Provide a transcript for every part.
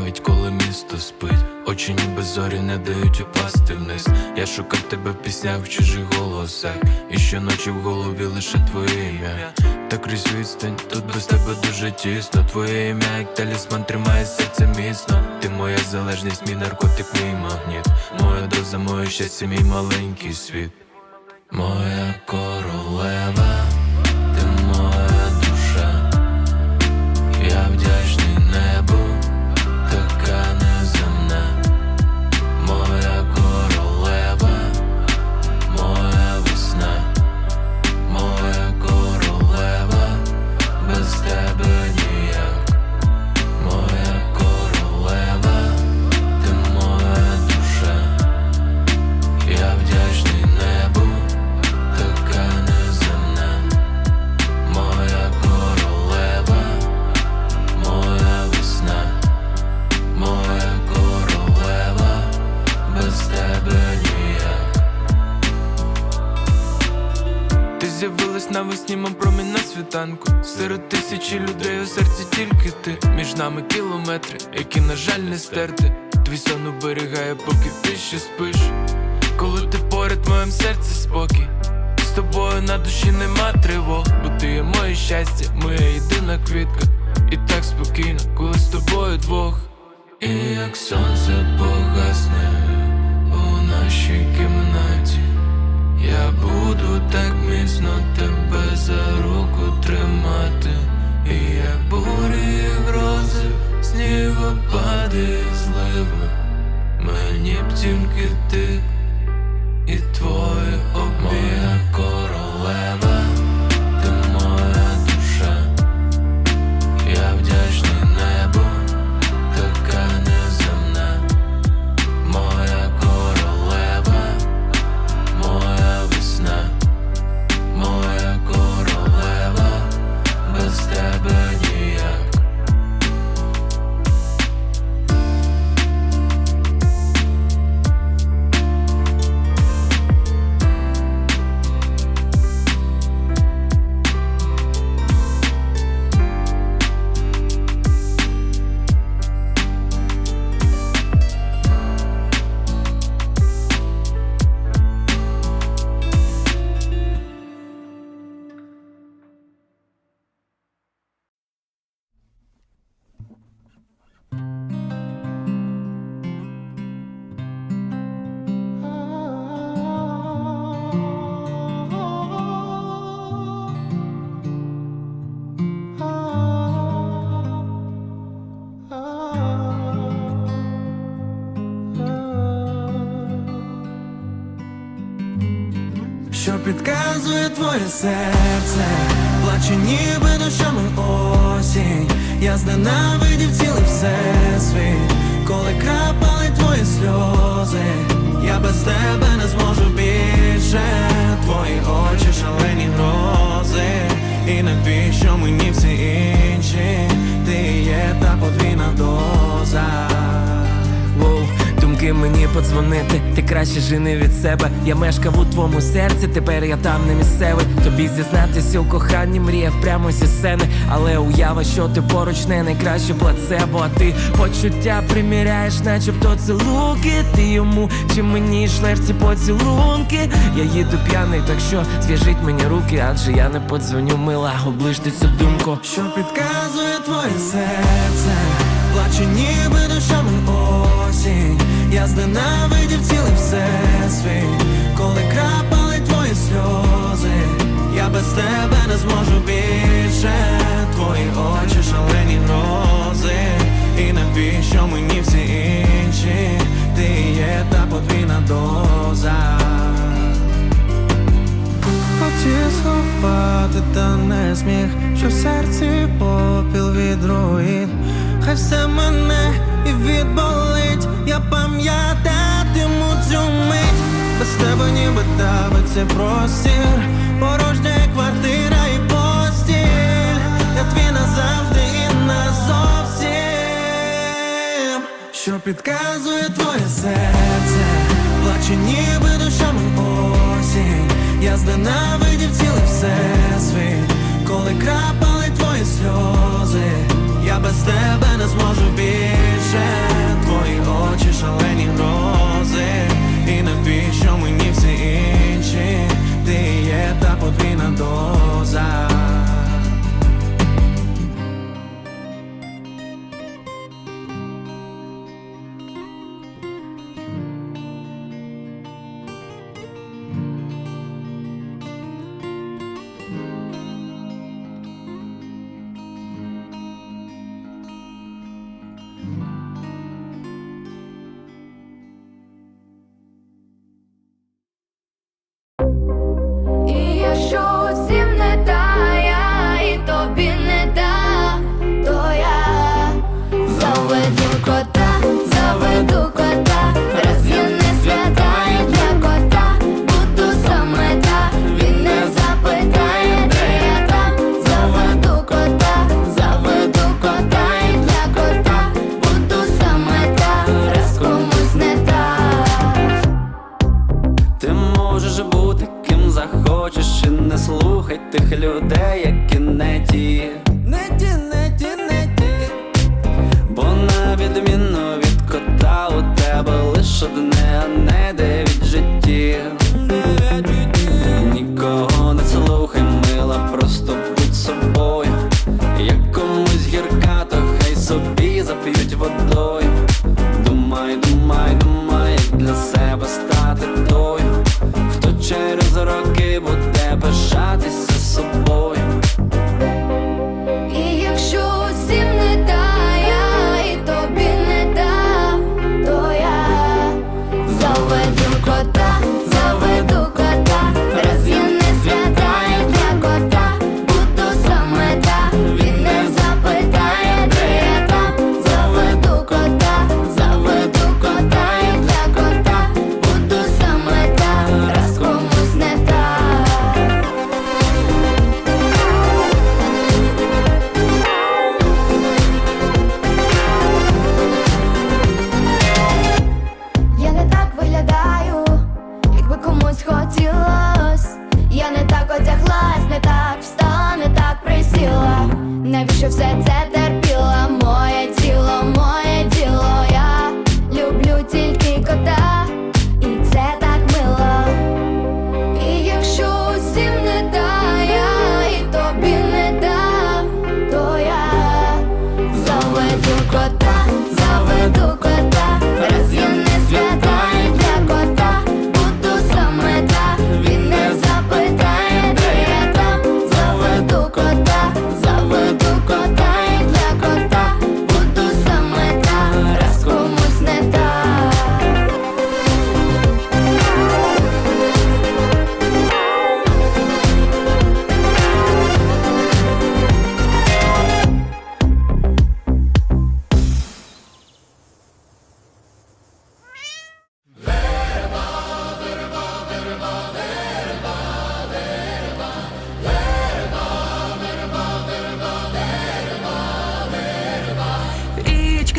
навіть коли місто спить. Очі ніби зорі не дають упасти вниз. Я шукав тебе в піснях в чужих голосах. І щоночі в голові лише твоє ім'я. Та крізь відстань, тут без тебе дуже тісно. Твоє ім'я, як талісман, тримає серце міцно. Ти моя залежність, мій наркотик, мій магніт. Моя доза, моє щастя, мій маленький світ. Моя королева, з'явилась навесні, мов промінь на світанку. Серед тисячі людей у серці тільки ти. Між нами кілометри, які, на жаль, не стерти. Твій сон уберігає, поки ти ще спиш. Коли ти поряд в моєму серці спокій. З тобою на душі нема тривог, бо ти є моє щастя, моя єдина квітка. І так спокійно, коли з тобою двох. І як сонце погасне у нашій кімнаті, я буду так міцно тебе за руку тримати. І як бурі і грози, снігопади і зливи, мені б тільки підказує твоє серце, плаче ніби дощами осінь. Я зненавидів цілий всесвіт, коли крапали твої сльози. Я без тебе не зможу більше. Твої очі шалені грози. І навіщо мені всі інші? Ти є та подвійна доза. Думки мені подзвонити, ти краще жени від себе. Я мешкав у твоєму серці, тепер я там не місцевий. Тобі зізнатися у коханні мріяв прямо зі сцени. Але уява, що ти поруч не найкраще плацебо, а ти почуття приміряєш, начебто це. Ти йому чи мені шлеш ці поцілунки. Я їду п'яний, так що зв'яжіть мені руки, адже я не подзвоню, мила, оближте цю думку. Що підказує твоє серце, плаче ніби дощами осінь. Я зненавидів цілий всесвіт, коли крапали твої сльози. Я без тебе не зможу більше. Твої очі шалені грози. І навіщо мені всі інші? Ти є та подвійна доза. Хотів сховати, та не зміг, що в серці попіл від руїн. Хай все мене і відболить, я пам'ятатиму цю мить. Без тебе ніби давиться простір, порожня квартира і постіль. Я твій назавжди і назовсім. Що підказує твоє серце, плаче ніби дощами осінь. Я зненавидів цілий всесвіт, коли сльози я без тебе не зможу більше. Твої очі, шалені грози. І навіщо мені всі інші? Ти є та подвійна доля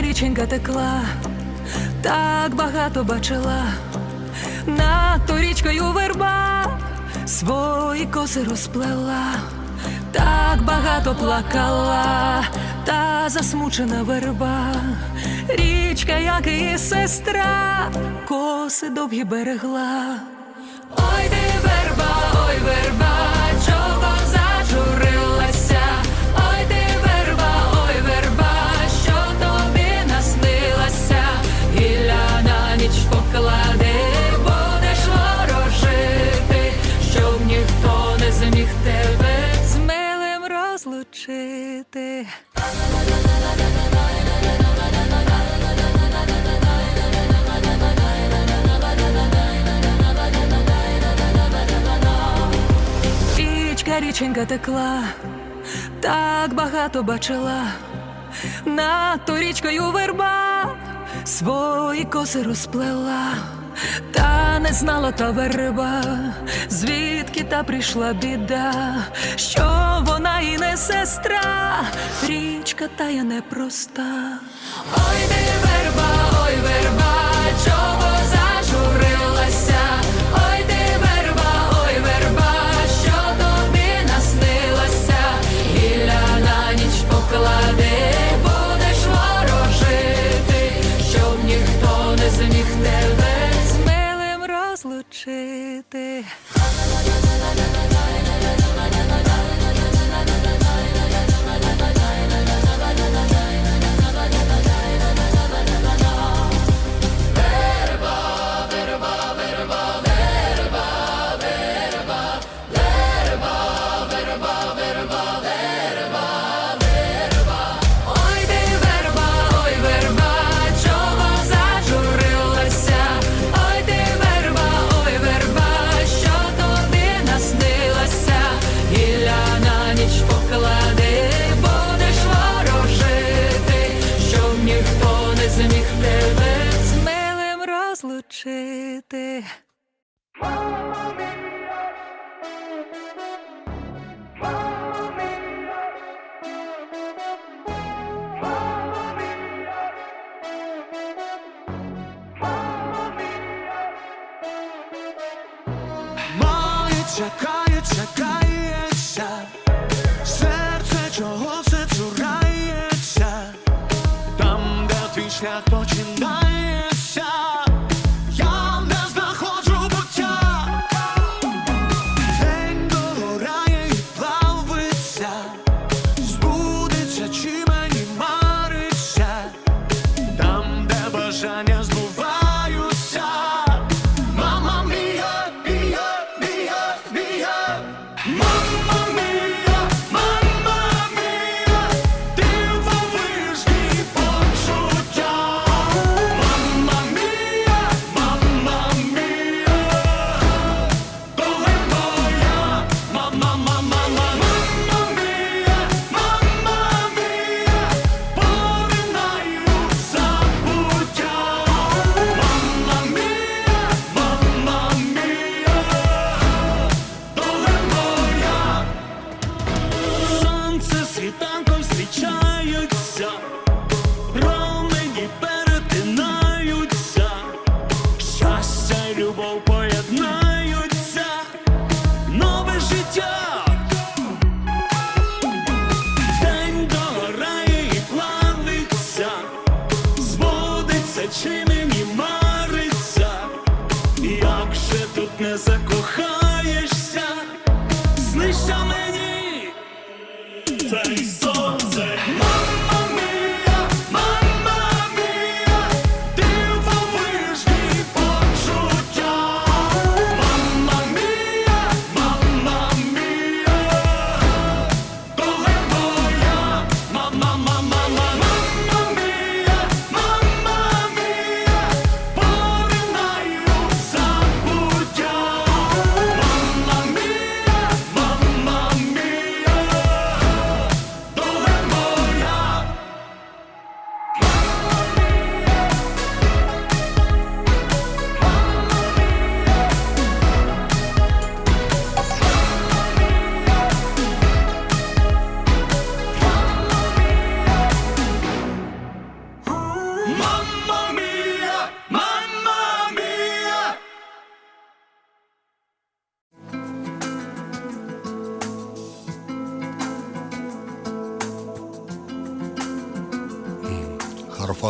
річенька текла, так багато бачила, над то річкою верба свої коси розплела, так багато плакала, та засмучена верба, річка, як і сестра, коси довгі берегла. Ой ти верба, ой верба. жити. Річка річенька текла, так багато бачила, над то річкою верба свої коси розплела та не знала та верба, звідки та прийшла біда, що вона і не сестра, річка та я непроста. Ой, де верба, ой верба, чого за. Ortega. Має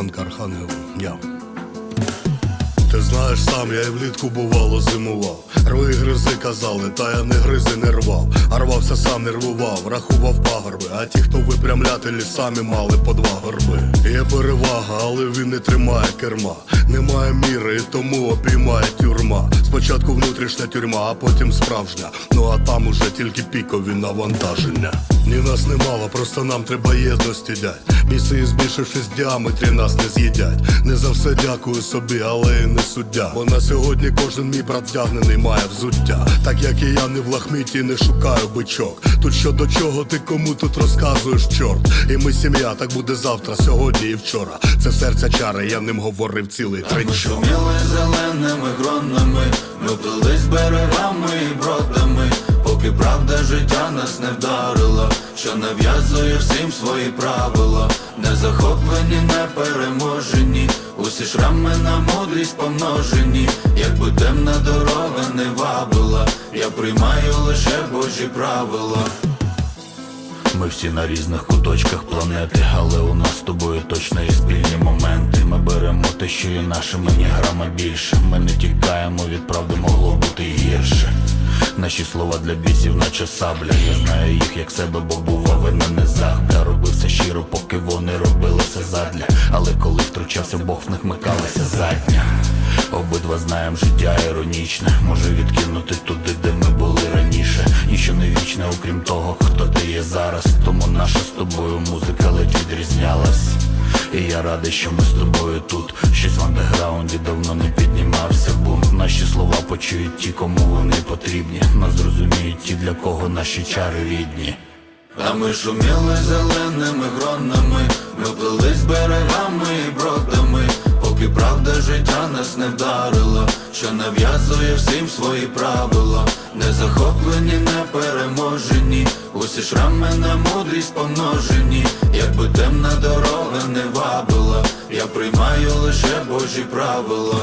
Харфан Архангел, я. Ти знаєш сам, я і влітку бувало зимував. Рви гризи казали, та я не гризи не рвав. А рвався сам нервував, рахував пагорби. А ті, хто випрямляти лісами, мали по два горби. Є перевага, але він не тримає керма. Немає міри, і тому обіймає тюрма. Спочатку внутрішня тюрма, а потім справжня. Ну а там уже тільки пікові навантаження. Ні нас немало, просто нам треба єдності дядь. Місії, збільшившись в діаметрі, нас не з'їдять. Не за все дякую собі, але і не суддя. Бо на сьогодні кожен мій брат вдягнений має взуття. Так як і я не в лахміті, не шукаю бичок. Тут що до чого ти кому тут розказуєш, чорт. І ми сім'я, так буде завтра, сьогодні і вчора. Це серця чари, я ним говорив цілий тричок. Шуміли зеленими гронами, ми плились берегами і бродами, поки правда життя нас не вдарила, що нав'язує всім свої правила, не захоплені, не переможені, усі шрами на мудрість помножені, якби темна дорога не вабила, я приймаю лише Божі правила. Ми всі на різних куточках планети, але у нас з тобою точно є спільні моменти. Ми беремо те, що є наше, мені грама більше. Ми не тікаємо від правди, могло бути гірше. Наші слова для бісів, наче сабля. Я знаю їх як себе, бо бував і на низах. Я робив все щиро, поки вони робили все задля. Але коли втручався Бог, в них микалася задня. Обидва знаємо життя іронічне. Може відкинути туди, де ми були раніше. Ніщо не вічне, окрім того, хто ти є зараз. Тому наша з тобою музика ледь відрізнялась. І я радий, що ми з тобою тут. Щось в андеграунді давно не піднімався бунт. Наші слова почують ті, кому вони потрібні. Нас зрозуміють ті, для кого наші чари рідні. А ми шуміли зеленими гронами, ми плились берегами і бродами, поки правда життя нас не вдарила, що нав'язує всім свої правила, не захоплені, не переможені, усі шрами на мудрість помножені, якби темна дорога не вабила, я приймаю лише Божі правила.